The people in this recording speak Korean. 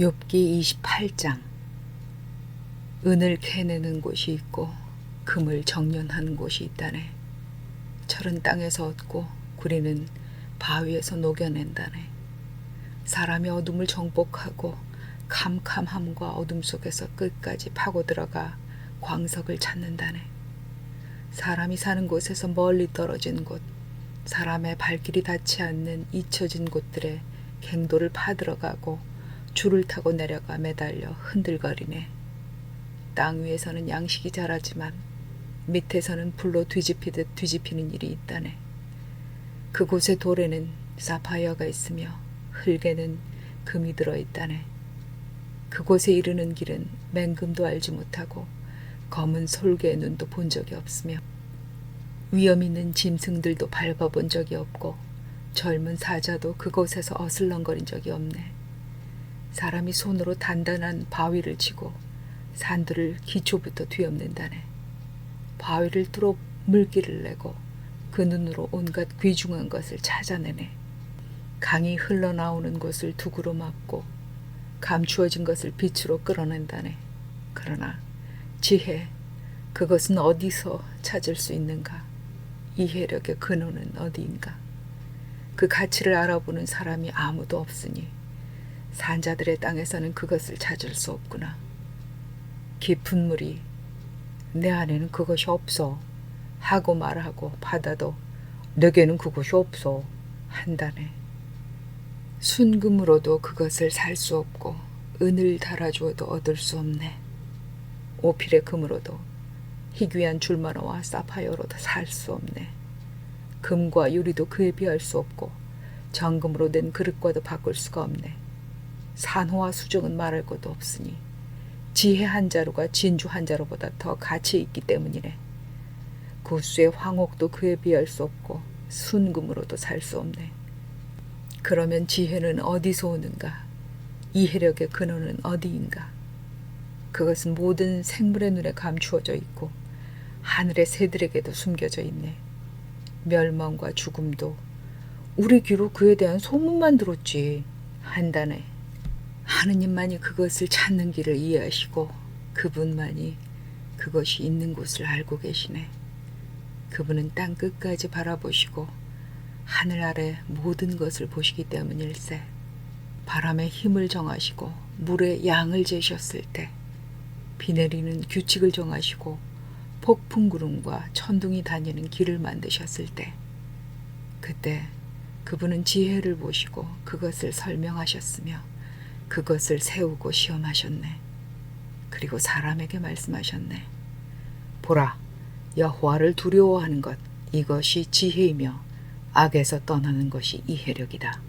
욥기 28장 은을 캐내는 곳이 있고 금을 정련하는 곳이 있다네. 철은 땅에서 얻고 구리는 바위에서 녹여낸다네. 사람이 어둠을 정복하고 캄캄함과 어둠 속에서 끝까지 파고 들어가 광석을 찾는다네. 사람이 사는 곳에서 멀리 떨어진 곳, 사람의 발길이 닿지 않는 잊혀진 곳들에 갱도를 파들어가고 줄을 타고 내려가 매달려 흔들거리네. 땅 위에서는 양식이 자라지만 밑에서는 불로 뒤집히듯 뒤집히는 일이 있다네. 그곳의 돌에는 사파이어가 있으며 흙에는 금이 들어 있다네. 그곳에 이르는 길은 맹금도 알지 못하고 검은 솔개의 눈도 본 적이 없으며 위험 있는 짐승들도 밟아본 적이 없고 젊은 사자도 그곳에서 어슬렁거린 적이 없네. 사람이 손으로 단단한 바위를 치고 산들을 기초부터 뒤엎는다네. 바위를 뚫어 물기를 내고 그 눈으로 온갖 귀중한 것을 찾아내네. 강이 흘러나오는 곳을 두구로 막고 감추어진 것을 빛으로 끌어낸다네. 그러나 지혜, 그것은 어디서 찾을 수 있는가? 이해력의 근원은 어디인가? 그 가치를 알아보는 사람이 아무도 없으니 산자들의 땅에서는 그것을 찾을 수 없구나. 깊은 물이 내 안에는 그것이 없어 하고 말하고 바다도 내게는 그것이 없어 한다네. 순금으로도 그것을 살 수 없고 은을 달아주어도 얻을 수 없네. 오필의 금으로도 희귀한 줄마노와 사파이어로도 살 수 없네. 금과 유리도 그에 비할 수 없고 정금으로 된 그릇과도 바꿀 수가 없네. 산호와 수정은 말할 것도 없으니 지혜 한 자루가 진주 한 자루보다 더 가치 있기 때문이네. 구수의 황옥도 그에 비할 수 없고 순금으로도 살 수 없네. 그러면 지혜는 어디서 오는가? 이해력의 근원은 어디인가? 그것은 모든 생물의 눈에 감추어져 있고 하늘의 새들에게도 숨겨져 있네. 멸망과 죽음도 우리 귀로 그에 대한 소문만 들었지 한다네. 하느님만이 그것을 찾는 길을 이해하시고 그분만이 그것이 있는 곳을 알고 계시네. 그분은 땅 끝까지 바라보시고 하늘 아래 모든 것을 보시기 때문일세. 바람의 힘을 정하시고 물의 양을 재셨을 때 비 내리는 규칙을 정하시고 폭풍 구름과 천둥이 다니는 길을 만드셨을 때 그때 그분은 지혜를 보시고 그것을 설명하셨으며 그것을 세우고 시험하셨네. 그리고 사람에게 말씀하셨네. 보라, 여호와를 두려워하는 것 이것이 지혜이며 악에서 떠나는 것이 이해력이다.